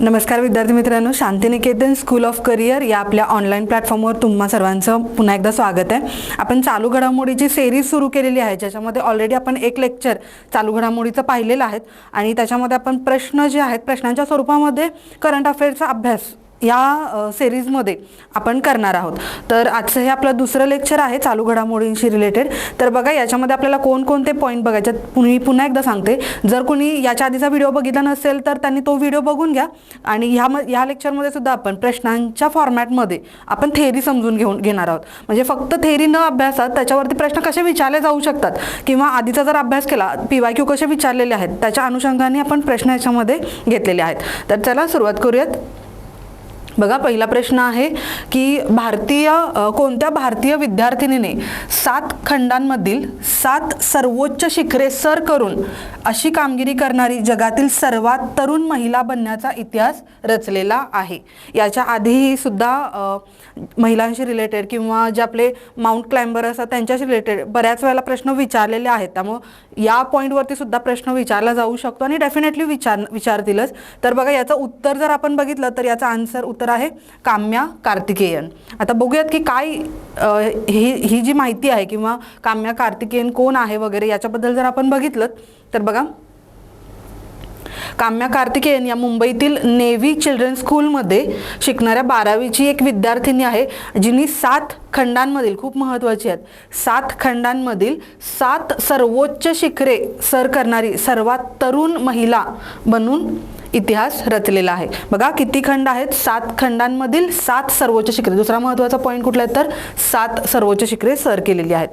नमस्कार विद्यार्थी मित्रांनो शांतिनिकेतन स्कूल ऑफ करिअर या आपल्या ऑनलाईन प्लॅटफॉर्मवर तुम्हा सर्वांचं पुन्हा एकदा स्वागत आहे. आपण चालू घडामोडीची सेरीज सुरू केलेली आहे ज्याच्यामध्ये ऑलरेडी आपण एक लेक्चर चालू घडामोडीचं पाहिलेलं आहेत आणि त्याच्यामध्ये आपण प्रश्न जे आहेत प्रश्नांच्या स्वरूपामध्ये करंट अफेअरचा अभ्यास या सिरीजमध्ये आपण करणार आहोत. तर आजचं हे आपलं दुसरं लेक्चर आहे चालू घडामोडींशी रिलेटेड तर बघा याच्यामध्ये आपल्याला कोणकोणते पॉईंट बघायचे आहेत. पुन्हा पुन्हा एकदा सांगते. जर कोणी याच्या आधीचा व्हिडिओ बघितला नसेल तर त्यांनी तो व्हिडिओ बघून घ्या. आणि ह्या म ह्या लेक्चरमध्ये सुद्धा आपण प्रश्नांच्या फॉर्मॅटमध्ये आपण थेरी समजून घेऊन घेणार आहोत. म्हणजे फक्त थेरी न अभ्यासात त्याच्यावरती प्रश्न कसे विचारले जाऊ शकतात? किंवा आधीचा जर अभ्यास केला पी वाय क्यू कसे विचारलेले आहेत? त्याच्या अनुषंगाने आपण प्रश्न याच्यामध्ये घेतलेले आहेत. तर चला सुरुवात करूयात. बघा पहिला प्रश्न आहे की भारतीय कोणत्या भारतीय विद्यार्थिनीने सात खंडांमधील सात सर्वोच्च शिखरे सर करून अशी कामगिरी करणारी जगातील सर्वात तरुण महिला बनण्याचा इतिहास रचलेला आहे? याच्या आधीही सुद्धा महिलांशी रिलेटेड किंवा जे आपले माउंट क्लाइंबर असतात त्यांच्याशी रिलेटेड बऱ्याच वेळेला प्रश्न विचारलेले आहेत. त्यामुळं या पॉईंटवरती सुद्धा प्रश्न विचारला जाऊ शकतो आणि डेफिनेटली विचार विचारतीलच. तर बघा याचं उत्तर जर आपण बघितलं तर याचा आन्सर उत्तर आहे काम्या कार्तिकेयन. आता बघूयात की काय ही ही जी माहिती आहे किंवा काम्या कार्तिकेयन कोण आहे वगैरे याच्याबद्दल जर आपण बघितलं तर बघा. काम्या कार्तिकेयन या मुंबईतील नेव्ही चिल्ड्रन स्कूलमध्ये शिकणाऱ्या बारावीची एक विद्यार्थिनी आहे जिनी सात खंडांमधील खूप महत्त्वाची आहेत सात खंडांमधील सात सर्वोच्च शिखरे सर करणारी सर्वात तरुण महिला बनून इतिहास रचलेला आहे. बघा किती खंड आहेत? सात खंडांमधील सात सर्वोच्च शिखरे. दुसरा महत्त्वाचा पॉईंट कुठला आहे तर? सात सर्वोच्च शिखरे सर केलेली आहेत.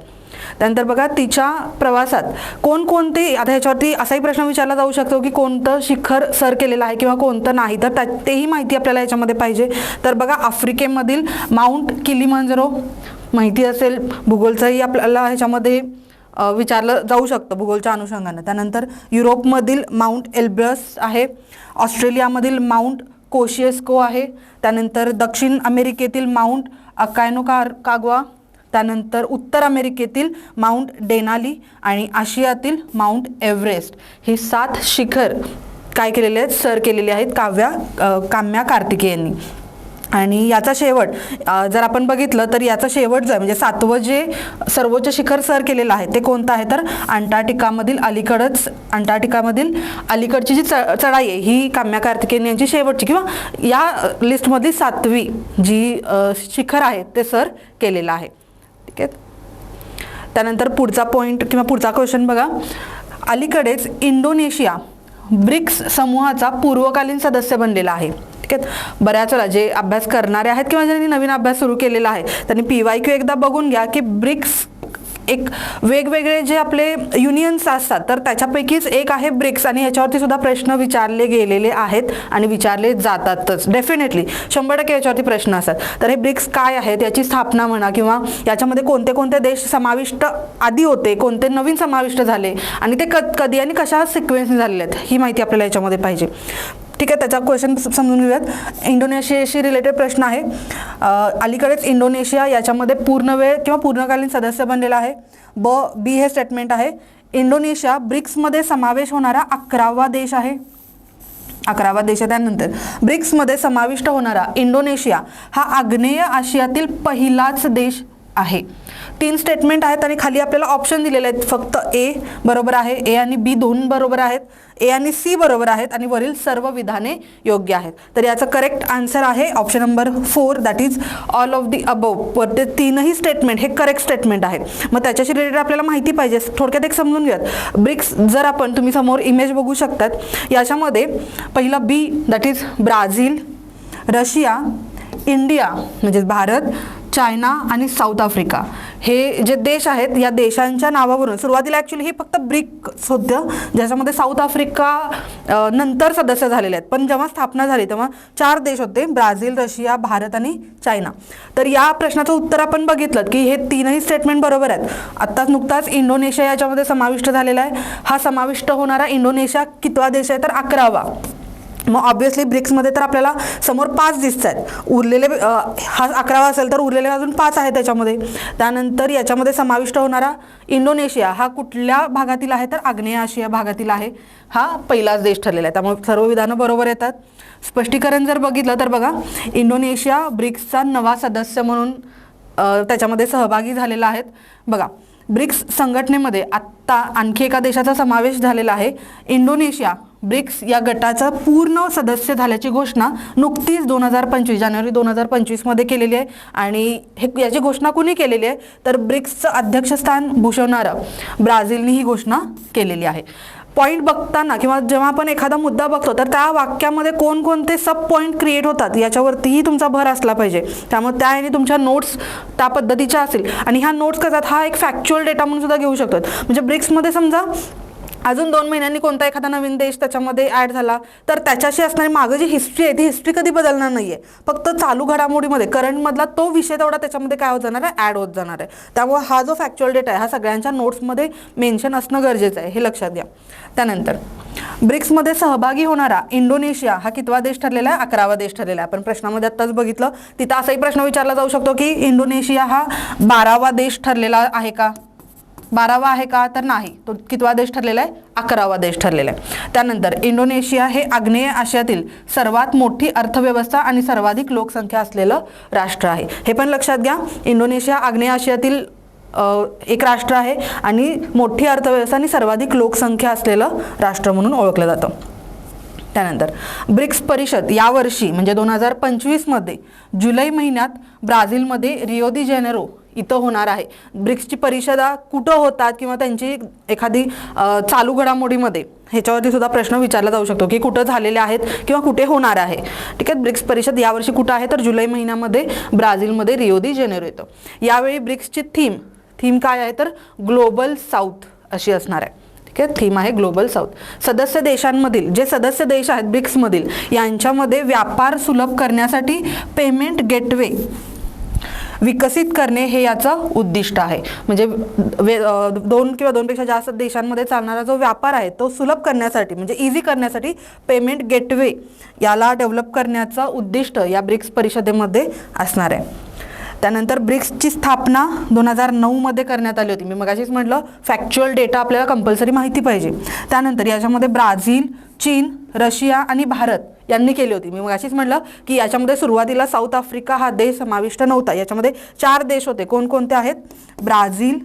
त्यानंतर बघा तिच्या प्रवासात कोणकोणते आता ह्याच्यावरती असाही प्रश्न विचारला जाऊ शकतो की कोणतं शिखर सर केलेलं आहे किंवा कोणतं नाही. तर त्या तेही माहिती आपल्याला याच्यामध्ये पाहिजे. तर बघा आफ्रिकेमधील माउंट किलिमांजरो माहिती असेल. भूगोलचाही आपल्याला ह्याच्यामध्ये विचारलं जाऊ शकतं भूगोलच्या अनुषंगानं. त्यानंतर युरोपमधील माउंट एल्ब्रस आहे ऑस्ट्रेलियामधील माउंट कोशियस्को आहे त्यानंतर दक्षिण अमेरिकेतील माउंट अकायनो कार कागवा त्यानंतर उत्तर अमेरिकेतील माउंट डेनाली आणि आशियातील माउंट एव्हरेस्ट. ही सात शिखर काय केलेले आहेत? सर केलेले आहेत काव्या काम्या कार्तिके यांनी आणि याचा शेवट जर आपण बघितलं तर याचा शेवट जो आहे म्हणजे सातवं जे सर्वोच्च शिखर सर केलेलं आहे ते कोणतं आहे तर अंटार्क्टिकामधील अलीकडच अंटार्क्टिकामधील अलीकडची जी च चढाई आहे ही काम्या कार्तिकेयन यांची शेवटची किंवा या लिस्टमधली सातवी जी शिखर आहे ते सर केलेलं आहे. ठीक आहे? त्यानंतर पुढचा पॉईंट किंवा पुढचा क्वेश्चन बघा. अलीकडेच इंडोनेशिया ब्रिक्स समूहाचा पूर्वकालीन सदस्य बनलेला आहे. ठीक आहे बऱ्याच वेळा जे अभ्यास करणारे आहेत किंवा ज्यांनी नवीन अभ्यास सुरू केलेला आहे त्यांनी पी वाय क्यू एकदा बघून घ्या की ब्रिक्स एक वेगवेगळे जे आपले युनियन्स असतात तर त्याच्यापैकीच एक आहे ब्रिक्स आणि ह्याच्यावरती सुद्धा प्रश्न विचारले गेलेले आहेत आणि विचारले जातातच. डेफिनेटली शंभर टक्के याच्यावरती प्रश्न असतात. तर हे ब्रिक्स काय आहेत याची स्थापना म्हणा किंवा याच्यामध्ये कोणते कोणते देश समाविष्ट आधी होते कोणते नवीन समाविष्ट झाले आणि ते क कधी आणि कशा सिक्वेन्स झालेले आहेत ही माहिती आपल्याला याच्यामध्ये पाहिजे. ठीक आहे त्याचा क्वेश्चन समजून घेऊयात. इंडोनेशियाशी रिलेटेड प्रश्न आहे. अलीकडेच इंडोनेशिया याच्यामध्ये पूर्ण वेळ किंवा पूर्णकालीन सदस्य बनलेला आहे. ब बी हे स्टेटमेंट आहे. इंडोनेशिया ब्रिक्समध्ये समावेश होणारा अकरावा देश आहे. अकरावा देश आहे त्यानंतर. ब्रिक्समध्ये समाविष्ट होणारा इंडोनेशिया हा आग्नेय आशियातील पहिलाच देश आहे. तीन स्टेटमेंट आहेत आणि खाली आपल्याला ऑप्शन दिलेले आहेत. फक्त ए बरोबर आहे. ए आणि बी दोन बरोबर आहेत. ए आणि सी बरोबर आहेत आणि वरील सर्व विधाने योग्य आहेत. तर याचं करेक्ट आन्सर आहे option number four that is all of the above ते तीनही स्टेटमेंट हे करेक्ट स्टेटमेंट आहे मग त्याच्याशी रिलेटेड आपल्याला माहिती पाहिजे. थोडक्यात एक समजून घेऊयात. ब्रिक्स जर आपण तुम्ही समोर इमेज बघू शकतात याच्यामध्ये पहिलं B that is Brazil Russia India म्हणजेच भारत चायना आणि साऊथ आफ्रिका हे जे देश आहेत या देशांच्या नावावरून सुरुवातीला ॲक्च्युली हे फक्त ब्रिक होतं ज्याच्यामध्ये साऊथ आफ्रिका नंतर सदस्य झालेले आहेत. पण जेव्हा स्थापना झाली तेव्हा चार देश होते ब्राझील रशिया भारत आणि चायना. तर या प्रश्नाचं उत्तर आपण बघितलं की हे तीनही स्टेटमेंट बरोबर आहेत. आत्ताच नुकताच इंडोनेशिया याच्यामध्ये समाविष्ट झालेला आहे. हा समाविष्ट होणारा इंडोनेशिया कितवा देश आहे तर अकरावा. मग ऑब्व्हियसली ब्रिक्समध्ये तर आपल्याला समोर पाच दिसत आहेत. उरलेले हा अकरावा असेल तर उरलेले अजून पाच आहेत त्याच्यामध्ये. त्यानंतर याच्यामध्ये समाविष्ट होणारा इंडोनेशिया हा कुठल्या भागातील आहे तर आग्नेय आशिया भागातील आहे. हा पहिलाच देश ठरलेला आहे. त्यामुळे सर्व विधानं बरोबर येतात. स्पष्टीकरण जर बघितलं तर बघा इंडोनेशिया ब्रिक्सचा नवा सदस्य म्हणून त्याच्यामध्ये सहभागी झालेला आहेत बघा ब्रिक्स संघटनेमध्ये आत्ता आणखी एका देशाचा समावेश झालेला आहे इंडोनेशिया. ब्रिक्स या गटाचा पूर्ण सदस्य झाल्याची घोषणा नुकतीच दोन हजार पंचवीस जानेवारी दोन हजार पंचवीसमध्ये केलेली आहे. आणि हे याची घोषणा कुणी केलेली आहे? तर ब्रिक्सचं अध्यक्षस्थान भूषवणारं ब्राझीलने ही घोषणा केलेली आहे. पॉईंट बघताना किंवा जेव्हा आपण एखादा मुद्दा बघतो तर त्या वाक्यामध्ये कोणकोणते सब पॉईंट क्रिएट होतात याच्यावरतीही तुमचा भर असला पाहिजे. त्यामुळे त्या याने तुमच्या नोट्स त्या पद्धतीच्या असतील. आणि ह्या नोट्स कशात हा एक फॅक्च्युअल डेटा म्हणून सुद्धा घेऊ शकतात म्हणजे ब्रिक्समध्ये समजा अजून दोन महिन्यांनी कोणता एखादा नवीन देश त्याच्यामध्ये ॲड झाला तर त्याच्याशी असणारी मागं जी हिस्ट्री आहे ती हिस्ट्री कधी बदलणार नाही आहे फक्त चालू घडामोडीमध्ये करंटमधला तो विषय तेवढा त्याच्यामध्ये काय होत जाणार आहे ॲड होत जाणार आहे. त्यामुळे हा जो फॅक्च्युअल डेटा आहे हा सगळ्यांच्या नोट्समध्ये मेन्शन असणं गरजेचं आहे हे लक्षात घ्या. त्यानंतर ब्रिक्समध्ये सहभागी होणारा इंडोनेशिया हा कितवा देश ठरलेला आहे अकरावा देश ठरलेला आहे. आपण प्रश्नामध्ये आत्ताच बघितलं तिथं असाही प्रश्न विचारला जाऊ शकतो की इंडोनेशिया हा बारावा देश ठरलेला आहे का? बारावा आहे का तर नाही. तो कितवा देश ठरलेला आहे? अकरावा देश ठरलेला आहे. त्यानंतर इंडोनेशिया हे आग्नेय आशियातील सर्वात मोठी अर्थव्यवस्था आणि सर्वाधिक लोकसंख्या असलेलं राष्ट्र आहे. हे पण लक्षात घ्या. इंडोनेशिया आग्नेय आशियातील एक राष्ट्र आहे आणि मोठी अर्थव्यवस्था आणि सर्वाधिक लोकसंख्या असलेलं राष्ट्र म्हणून ओळखलं जातं. त्यानंतर ब्रिक्स परिषद यावर्षी म्हणजे दोन हजार पंचवीसमध्ये जुलै महिन्यात ब्राझीलमध्ये रिओ दी जेनेरो इथं होणार आहे. ब्रिक्सची परिषदा कुठं होतात किंवा त्यांची एखादी चालू घडामोडीमध्ये ह्याच्यावरती सुद्धा प्रश्न विचारला जाऊ शकतो की कुठं झालेले आहेत किंवा कुठे होणार आहे. ठीक आहे? ब्रिक्स परिषद यावर्षी कुठं आहे? तर जुलै महिन्यामध्ये ब्राझीलमध्ये रिओ दी जेनेरो येतं. यावेळी ब्रिक्सची थीम थीम काय आहे? तर ग्लोबल साऊथ अशी असणार आहे. ठीक आहे? थीम आहे ग्लोबल साऊथ. सदस्य देशांमधील जे सदस्य देश आहेत ब्रिक्समधील यांच्यामध्ये व्यापार सुलभ करण्यासाठी पेमेंट गेटवे विकसित करणे हे याचं उद्दिष्ट आहे. म्हणजे वे दोन किंवा दोनपेक्षा जास्त देशांमध्ये चालणारा जो व्यापार आहे तो सुलभ करण्यासाठी म्हणजे इझी करण्यासाठी पेमेंट गेटवे याला डेव्हलप करण्याचं उद्दिष्ट या ब्रिक्स परिषदेमध्ये असणार आहे. त्यानंतर ब्रिक्सची स्थापना दोन हजार नऊमध्ये करण्यात आली होती. मी मगाशीच म्हटलं फॅक्च्युअल डेटा आपल्याला कंपल्सरी माहिती पाहिजे. त्यानंतर याच्यामध्ये ब्राझील चीन रशिया आणि भारत यांनी केली होती. मी मग अशीच म्हटलं की याच्यामध्ये सुरुवातीला साऊथ आफ्रिका हा देश समाविष्ट नव्हता. याच्यामध्ये चार देश होते. कोणकोणते आहेत? ब्राझील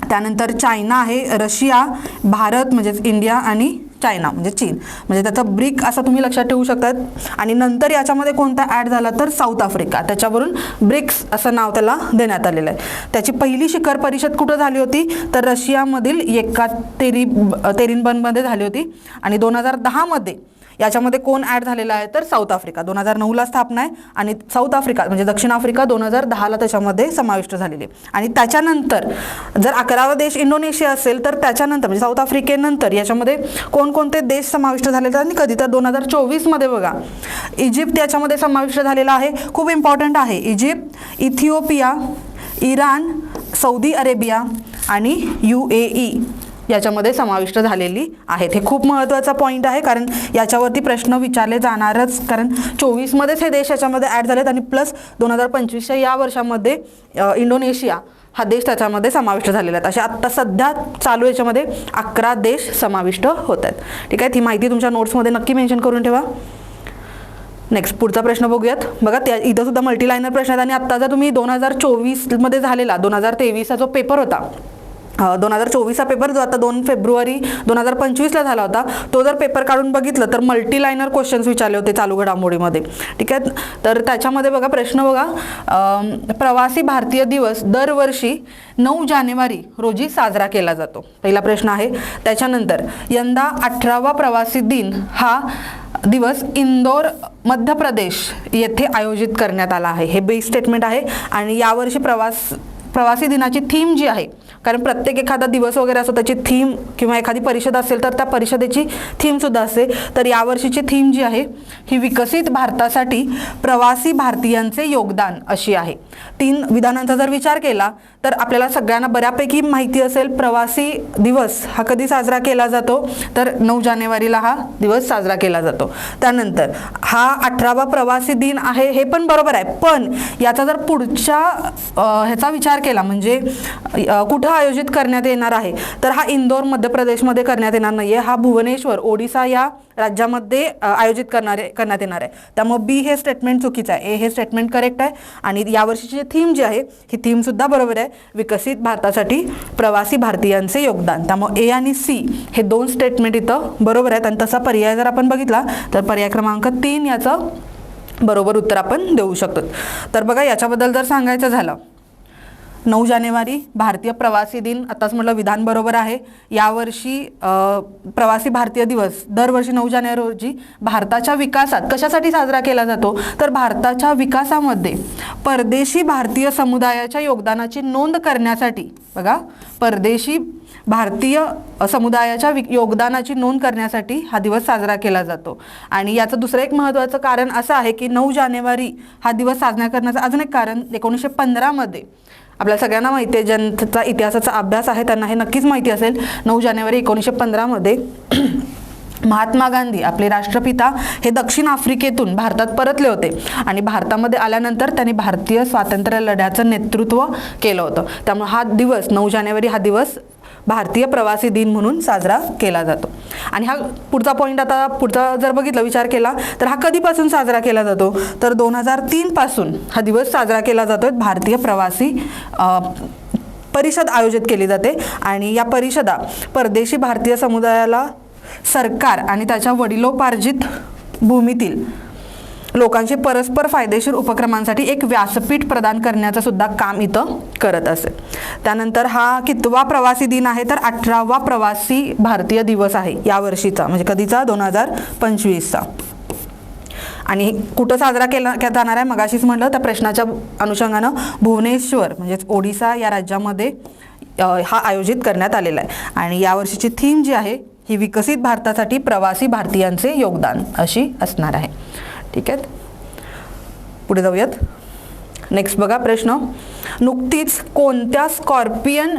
त्यानंतर चायना आहे रशिया भारत म्हणजेच इंडिया आणि चायना म्हणजे चीन. म्हणजे त्याचा ब्रिक असं तुम्ही लक्षात ठेवू शकतात. आणि नंतर याच्यामध्ये कोणता ॲड झाला तर साऊथ आफ्रिका त्याच्यावरून ब्रिक्स असं नाव त्याला देण्यात आलेलं आहे. त्याची पहिली शिखर परिषद कुठं झाली होती? तर रशियामधील एका तेरी तेरिनबनमध्ये झाली होती. आणि दोन हजार दहामध्ये याच्यामध्ये कोण ॲड झालेला आहे तर साऊथ आफ्रिका. दोन हजार नऊला स्थापना आहे आणि साऊथ आफ्रिका म्हणजे दक्षिण आफ्रिका दोन हजार दहाला त्याच्यामध्ये समाविष्ट झालेली आहे. आणि त्याच्यानंतर जर अकरावा देश इंडोनेशिया असेल तर त्याच्यानंतर म्हणजे साऊथ आफ्रिकेनंतर याच्यामध्ये कोणकोणते देश समाविष्ट झालेले आणि कधी तर दोन हजार चोवीसमध्ये बघा इजिप्त याच्यामध्ये समाविष्ट झालेला आहे. खूप इम्पॉर्टंट आहे. Egypt Ethiopia Iran Saudi Arabia आणि यू ए ई. याच्यामध्ये समाविष्ट झालेली आहेत. हे खूप महत्त्वाचा पॉईंट आहे कारण याच्यावरती प्रश्न विचारले जाणारच. कारण चोवीसमध्येच हे देश याच्यामध्ये ॲड झालेत आणि प्लस दोन हजार पंचवीसच्या या वर्षामध्ये इंडोनेशिया हा देश त्याच्यामध्ये समाविष्ट झालेला आहे. असे आत्ता सध्या चालू याच्यामध्ये अकरा देश समाविष्ट होत आहेत. ठीक आहे? ती माहिती तुमच्या नोट्समध्ये नक्की मेन्शन करून ठेवा. नेक्स्ट पुढचा प्रश्न बघूयात. बघा त्या इथं सुद्धा मल्टीलायनर प्रश्न आहेत आणि आत्ता जर तुम्ही दोन हजार चोवीसमध्ये झालेला दोन हजार तेवीसचा जो पेपर होता दोन हजार चोवीसचा पेपर जो आता दोन फेब्रुवारी दोन हजार पंचवीसला झाला होता तो जर पेपर काढून बघितलं तर मल्टीलायनर क्वेश्चन्स विचारले होते चालू घडामोडीमध्ये ठीक आहे? तर त्याच्यामध्ये बघा प्रश्न बघा. प्रवासी भारतीय दिवस दरवर्षी नऊ जानेवारी रोजी साजरा केला जातो. पहिला प्रश्न आहे. त्याच्यानंतर यंदा अठरावा प्रवासी दिन हा दिवस इंदोर मध्य प्रदेश येथे आयोजित करण्यात आला आहे. हे बेस स्टेटमेंट आहे. आणि यावर्षी प्रवास प्रवासी दिनाची थीम जी आहे कारण प्रत्येक एखादा दिवस वगैरे असतो त्याची थीम किंवा एखादी परिषद असेल तर त्या परिषदेची थीमसुद्धा असते. तर यावर्षीची थीम जी आहे ही विकसित भारतासाठी प्रवासी भारतीयांचे योगदान अशी आहे. तीन विधानांचा जर विचार केला तर आपल्याला सगळ्यांना बऱ्यापैकी माहिती असेल प्रवासी दिवस हा कधी साजरा केला जातो? तर नऊ जानेवारीला हा दिवस साजरा केला जातो. त्यानंतर हा अठरावा प्रवासी दिन आहे हे पण बरोबर आहे. पण याचा जर पुढच्या ह्याचा विचार केला म्हणजे कुठं आयोजित करण्यात येणार आहे? तर हा इंदोर मध्य प्रदेशमध्ये करण्यात येणार नाही आहे हा भुवनेश्वर ओडिसा या राज्यामध्ये आयोजित करणारे करण्यात येणार आहे. त्यामुळे बी हे स्टेटमेंट चुकीचं आहे. ए हे स्टेटमेंट करेक्ट आहे. आणि यावर्षीची थीम जी आहे ही थीमसुद्धा बरोबर आहे. विकसित भारतासाठी प्रवासी भारतीयांचे योगदान. त्यामुळे ए आणि सी हे दोन स्टेटमेंट इथं बरोबर आहेत. आणि तसा पर्याय जर आपण बघितला तर पर्याय क्रमांक तीन याचं बरोबर उत्तर आपण देऊ शकतो. तर बघा याच्याबद्दल जर सांगायचं झालं नऊ जानेवारी भारतीय प्रवासी दिन आताच म्हटलं विधान बरोबर आहे. यावर्षी प्रवासी भारतीय दिवस दरवर्षी नऊ जानेवारी रोजी भारताच्या विकासात कशासाठी साजरा केला जातो? तर भारताच्या विकासामध्ये परदेशी भारतीय समुदायाच्या योगदानाची नोंद करण्यासाठी बघा परदेशी भारतीय समुदायाच्या योगदानाची नोंद करण्यासाठी हा दिवस साजरा केला जातो. आणि याचं दुसरं एक महत्त्वाचं कारण असं आहे की नऊ जानेवारी हा दिवस साजरा करण्याचं अजून एक कारण एकोणीसशे पंधरामध्ये आपल्या सगळ्यांना माहिती आहे ज्यांचा इतिहासाचा अभ्यास आहे त्यांना हे नक्कीच माहिती असेल. नऊ जानेवारी एकोणीसशे पंधरामध्ये महात्मा गांधी आपले राष्ट्रपिता हे दक्षिण आफ्रिकेतून भारतात परतले होते. आणि भारतामध्ये आल्यानंतर त्यांनी भारतीय स्वातंत्र्य लढ्याचं नेतृत्व केलं होतं. त्यामुळे हा दिवस नऊ जानेवारी हा दिवस भारतीय प्रवासी दिन म्हणून साजरा केला जातो. आणि हा पुढचा पॉईंट आता पुढचा जर बघितला विचार केला तर हा कधीपासून साजरा केला जातो? तर दोन हजार तीनपासून हा दिवस साजरा केला जातो भारतीय प्रवासी परिषद आयोजित केली जाते. आणि या परिषदा परदेशी भारतीय समुदायाला सरकार आणि त्याच्या वडिलोपार्जित भूमीतील लोकांचे परस्पर फायदेशीर उपक्रमांसाठी एक व्यासपीठ प्रदान करण्याचं सुद्धा काम इथं करत असेल त्यानंतर हा कितवा प्रवासी दिन आहे तर अठरावा प्रवासी भारतीय दिवस आहे या वर्षीचा म्हणजे कधीचा? दोन हजार पंचवीसचा. आणि कुठं साजरा केला जाणार आहे? मगाशीच म्हटलं त्या प्रश्नाच्या अनुषंगानं भुवनेश्वर म्हणजेच ओडिसा या राज्यामध्ये हा आयोजित करण्यात आलेला आहे. आणि यावर्षीची थीम जी आहे ही विकसित भारतासाठी प्रवासी भारतीयांचे योगदान अशी असणार आहे. ठीक आहे? पुढे जाऊयात. नेक्स्ट बघा प्रश्न. नुकतीच कोणत्या स्कॉर्पियन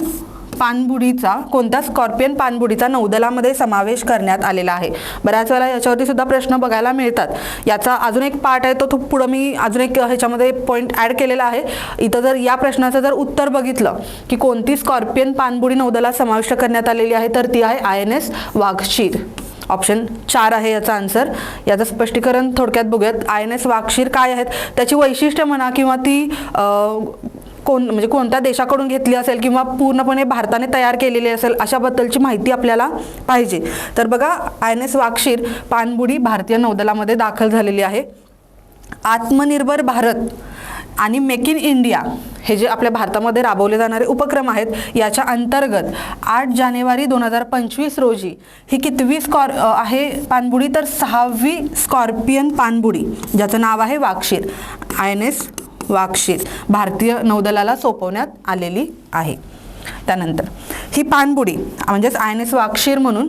पाणबुडीचा कोणत्या स्कॉर्पियन पाणबुडीचा नौदलामध्ये समावेश करण्यात आलेला आहे? बऱ्याच वेळा याच्यावरती सुद्धा प्रश्न बघायला मिळतात. याचा अजून एक पार्ट आहे तो तो पुढं मी अजून एक ह्याच्यामध्ये पॉईंट ॲड केलेला आहे. इथं जर या प्रश्नाचं जर उत्तर बघितलं की कोणती स्कॉर्पियन पाणबुडी नौदलात समाविष्ट करण्यात आलेली आहे तर ती आहे I N S Vagsheer. Option चार आहे याचा आन्सर. याचं स्पष्टीकरण थोडक्यात बघूयात. आय एन एस वाक्षीर काय आहेत? त्याची वैशिष्ट्य म्हणा किंवा ती कोण म्हणजे कोणत्या देशाकडून घेतली असेल किंवा पूर्णपणे भारताने तयार केलेली असेल अशाबद्दलची माहिती आपल्याला पाहिजे. तर बघा आय एन एस वाक्षीर पाणबुडी भारतीय नौदलामध्ये दाखल झालेली आहे. आत्मनिर्भर भारत आणि मेक इन इंडिया हे जे आपल्या भारतामध्ये राबवले जाणारे उपक्रम आहेत याच्या अंतर्गत आठ जानेवारी दोन हजार पंचवीस रोजी ही कितवी स्कॉर आहे पाणबुडी तर सहावी स्कॉर्पियन पाणबुडी ज्याचं नाव आहे Vagsheer I N S Vagsheer भारतीय नौदलाला सोपवण्यात आलेली आहे. त्यानंतर ही पाणबुडी म्हणजेच आय एन एस वाक्षीर म्हणून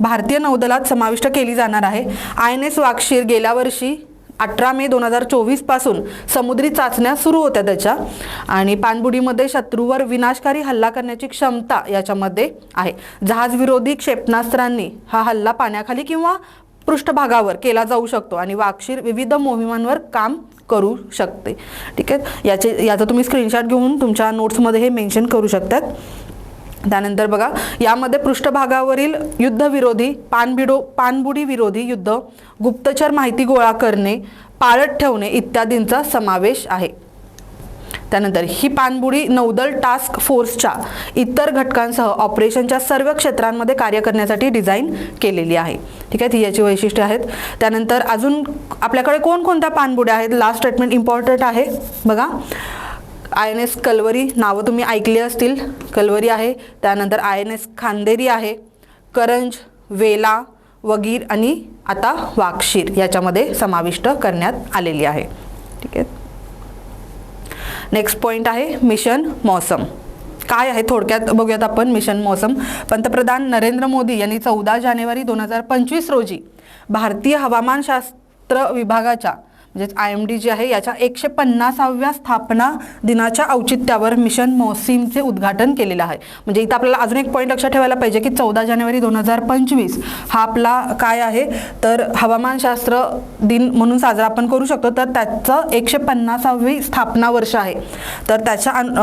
भारतीय नौदलात समाविष्ट केली जाणार आहे. आय एन एस वाक्षीर गेल्या वर्षी अठरा मे दोन हजार चोवीसपासून समुद्री चाचण्या सुरू होत्या त्याच्या. आणि पाणबुडीमध्ये शत्रूवर विनाशकारी हल्ला करण्याची क्षमता याच्यामध्ये आहे. जहाजविरोधी क्षेपणास्त्रांनी हा हल्ला पाण्याखाली किंवा पृष्ठभागावर केला जाऊ शकतो आणि वाक्षीर विविध मोहिमांवर काम करू शकते. ठीक आहे? याचे याचा तुम्ही स्क्रीनशॉट घेऊन तुमच्या नोट्समध्ये हे मेन्शन करू शकतात. त्यानंतर बघा यामध्ये पृष्ठभागावरील युद्धविरोधी पानबिडो पाणबुडी विरोधी युद्ध गुप्तचर माहिती गोळा करणे पाळत ठेवणे इत्यादींचा समावेश आहे. त्यानंतर ही पाणबुडी नौदल टास्क फोर्सच्या इतर घटकांसह ऑपरेशनच्या सर्व क्षेत्रांमध्ये कार्य करण्यासाठी डिझाईन केलेली आहे. ठीक आहे ती याची वैशिष्ट्ये आहेत. त्यानंतर अजून आपल्याकडे कोणकोणत्या पाणबुड्या आहेत? लास्ट स्टेटमेंट इम्पॉर्टंट आहे. बघा आय एन एस कलवरी नावं तुम्ही ऐकली असतील. कलवरी आहे. त्यानंतर आय एन एस खांदेरी आहे. करंज वेला वगीर आणि आता वाक्षीर याच्यामध्ये समाविष्ट करण्यात आलेली आहे. ठीक आहे. नेक्स्ट पॉईंट आहे मिशन मौसम. काय आहे? थोडक्यात बघूयात आपण मिशन मौसम. पंतप्रधान नरेंद्र मोदी यांनी चौदा जानेवारी दोन हजार पंचवीस रोजी भारतीय हवामानशास्त्र विभागाच्या म्हणजेच आय एम डी जी आहे याच्या एकशे पन्नासाव्या स्थापना दिनाच्या औचित्यावर मिशन मोसीमचे उद्घाटन केलेलं आहे. म्हणजे इथं आपल्याला अजून एक पॉईंट लक्षात ठेवायला पाहिजे की चौदा जानेवारी दोन हजार पंचवीस हा आपला काय आहे? तर हवामानशास्त्र दिन म्हणून साजरा आपण करू शकतो. तर त्याचं एकशे पन्नासावी स्थापना वर्ष आहे. तर त्याच्या अन-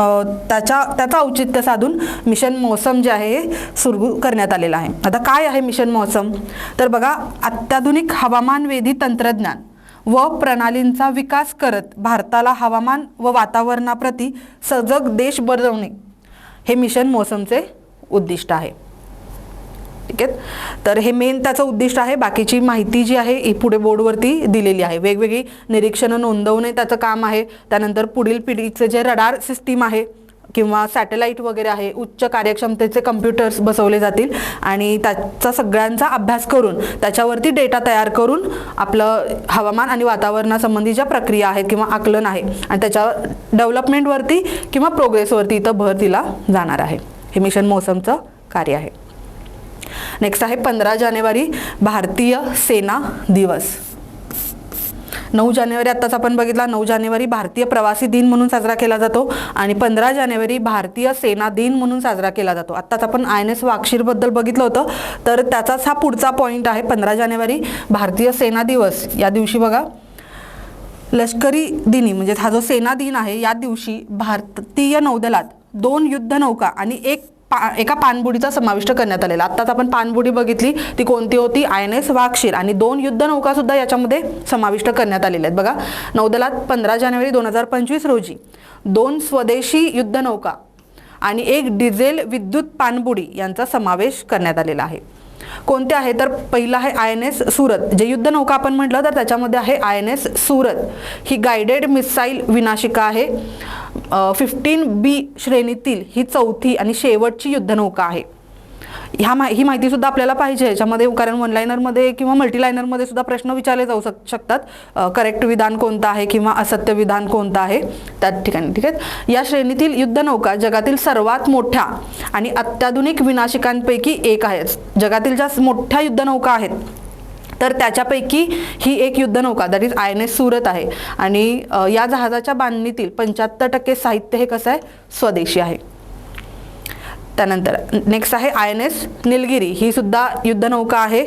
त्याच्या त्याचं औचित्य साधून मिशन मौसम जे आहे हे सुरू करण्यात आलेलं आहे. आता काय आहे मिशन मौसम तर बघा अत्याधुनिक हवामानवेधी तंत्रज्ञान. व प्रणालींचा विकास करत भारताला हवामान व वातावरणाप्रती सजग देश बनवणे हे मिशन मोसमचे उद्दिष्ट आहे. ठीक आहे? तर हे मेन त्याचं उद्दिष्ट आहे. बाकीची माहिती जी आहे ही पुढे बोर्डवरती दिलेली आहे. वेगवेगळी निरीक्षणं नोंदवणे त्याचं काम आहे. त्यानंतर पुढील पिढीचे जे रडार सिस्टीम आहे किंवा सॅटेलाईट वगैरे आहे उच्च कार्यक्षमतेचे कम्प्युटर्स बसवले जातील आणि त्याचा सगळ्यांचा अभ्यास करून त्याच्यावरती डेटा तयार करून आपलं हवामान आणि वातावरणासंबंधी ज्या प्रक्रिया आहेत किंवा आकलन आहे आणि त्याच्या डेव्हलपमेंटवरती किंवा प्रोग्रेसवरती इथं भर दिला जाणार आहे. हे मिशन मोसमचं कार्य आहे. नेक्स्ट आहे पंधरा जानेवारी भारतीय सेना दिवस. नऊ जानेवारी आत्ताच आपण बघितला नऊ जानेवारी भारतीय प्रवासी दिन म्हणून साजरा केला जातो आणि पंधरा जानेवारी भारतीय सेना दिन म्हणून साजरा केला जातो. आत्ताच आपण आय एन एस वाक्षीरबद्दल बघितलं होतं तर त्याचाच हा पुढचा पॉईंट आहे पंधरा जानेवारी भारतीय सेना दिवस. या दिवशी बघा लष्करी दिनी म्हणजे हा जो सेना दिन आहे या दिवशी भारतीय नौदलात दोन युद्ध नौका आणि एक पा एका पाणबुडीचा समाविष्ट करण्यात आलेला. आत्ताच आपण पाणबुडी बघितली. ती कोणती होती? आय एन एस वाघशीर आणि दोन युद्ध सुद्धा याच्यामध्ये समाविष्ट करण्यात आलेल्या आहेत. बघा नौदलात पंधरा जानेवारी दोन हजार पंचवीस रोजी दोन स्वदेशी युद्धनौका आणि एक डिझेल विद्युत पाणबुडी यांचा समावेश करण्यात आलेला आहे. कोणते आहे? तर पहिलं आहे आय एन एस सुरत. जे युद्ध नौका आपण म्हटलं तर त्याच्यामध्ये आहे आय एन एस सुरत. ही गायडेड मिसाईल विनाशिका आहे. फिफ्टीन बी श्रेणीतील ही चौथी आणि शेवटची युद्धनौका आहे. ह्या मा ही माहितीसुद्धा आपल्याला पाहिजे. याच्यामध्ये कारण वनलायनरमध्ये किंवा मल्टीलायनरमध्ये सुद्धा प्रश्न विचारले जाऊ शक शकतात. करेक्ट विधान कोणतं आहे किंवा असत्य विधान कोणतं आहे? त्या ठिकाणी ठीक आहे? या श्रेणीतील युद्धनौका जगातील सर्वात मोठ्या आणि अत्याधुनिक विनाशिकांपैकी एक आहे जगातील ज्या मोठ्या युद्धनौका आहेत तर त्याच्यापैकी ही एक युद्धनौका that is I N S Surat आहे. आणि या जहाजाच्या बांधणीतील पंच्याहत्तर टक्के साहित्य हे कसं आहे? स्वदेशी आहे. त्यानंतर नेक्स्ट आहे आय एन एस निलगिरी. ही सुद्धा युद्धनौका आहे.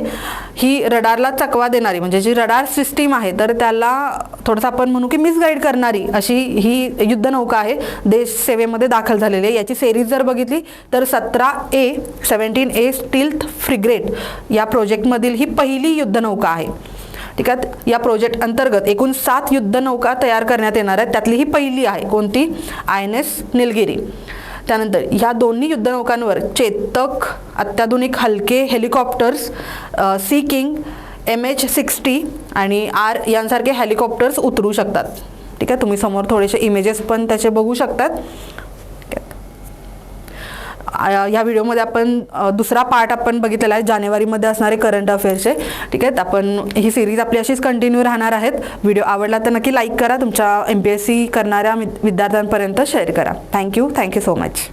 ही रडारला चकवा देणारी म्हणजे जी रडार सिस्टीम आहे तर त्याला थोडंसं आपण म्हणू की मिसगाईड करणारी अशी ही युद्धनौका आहे. देश सेवेमध्ये दाखल झालेली आहे. याची सेरीज जर बघितली तर सतरा ए सेवन्टीन ए स्टील्थ फ्रिग्रेट या प्रोजेक्टमधील ही पहिली युद्धनौका आहे. ठीक आहे? या प्रोजेक्ट अंतर्गत एकूण सात युद्धनौका तयार करण्यात येणार आहेत. त्यातली ही पहिली आहे. कोणती? I N S Nilgiri. त्यानंतर ह्या दोन्ही युद्धनौकांवर चेतक अत्याधुनिक हलके helicopters Sea King M H sixty आणि आर यांसारखे हेलिकॉप्टर्स उतरू शकतात. ठीक आहे? तुम्ही समोर थोडेसे इमेजेस पण त्याचे बघू शकतात. या व्हिडिओमध्ये आपण दुसरा पार्ट आपण बघितलेला आहे जानेवारीमध्ये असणारे करंट अफेअर्सचे ठीक आहेत आपण ही सिरीज आपली अशीच कंटिन्यू राहणार आहेत. व्हिडिओ आवडला तर नक्की लाईक करा. तुमच्या एम पी एस सी करणाऱ्या विद्यार्थ्यांपर्यंत शेअर करा. Thank you thank you so much